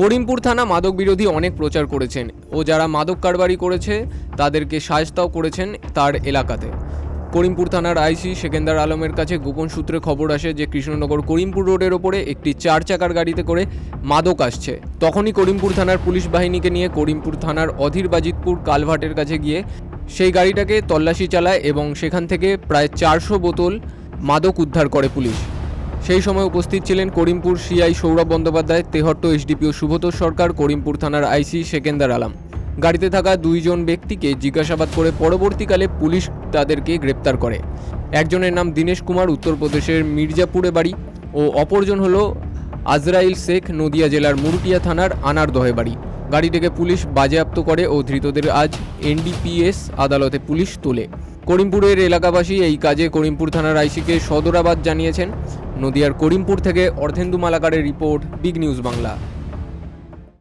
করিমপুর থানা মাদক বিরোধী অনেক প্রচার করেছেন ও যারা মাদক কারবারি করেছে, তাদেরকে সাজতাও করেছেন তার এলাকাতে। করিমপুর থানার আইসি সেকেন্দার আলমের কাছে গোপন সূত্রে খবর আসে যে কৃষ্ণনগর করিমপুর রোডের ওপরে একটি চার চাকার গাড়িতে করে মাদক আসছে। তখনই করিমপুর থানার পুলিশ বাহিনীকে নিয়ে করিমপুর থানার অধীর বাজিতপুর কালভাটের কাছে গিয়ে সেই গাড়িটাকে তল্লাশি চালায় এবং সেখান থেকে প্রায় চারশো বোতল মাদক উদ্ধার করে পুলিশ। সেই সময় উপস্থিত ছিলেন করিমপুর সিআই সৌরভ বন্দ্যোপাধ্যায়, তেহট্ট এসডিপিও সুব্রত সরকার, করিমপুর থানার আইসি সেকেন্দার আলম। গাড়িতে থাকা দুইজন ব্যক্তিকে জিজ্ঞাসাবাদ করে পরবর্তীকালে পুলিশ তাদেরকে গ্রেপ্তার করে। একজনের নাম দীনেশ কুমার, উত্তরপ্রদেশের মির্জাপুরে বাড়ি ও অপরজন হলো আজরাইল শেখ, নদিয়া জেলার মুরুটিয়া থানার আনারদহে বাড়ি। গাড়িটিকে পুলিশ বাজেয়াপ্ত করে ও ধৃতদের আজ এনডিপিএস আদালতে পুলিশ তোলে। করিমপুরের এলাকাবাসী এই কাজে করিমপুর থানার আইসিকে সদরাবাদ জানিয়েছেন। নদিয়ার করিমপুর থেকে অর্ধেন্দু মালাকারের রিপোর্ট বিগ নিউজ বাংলা।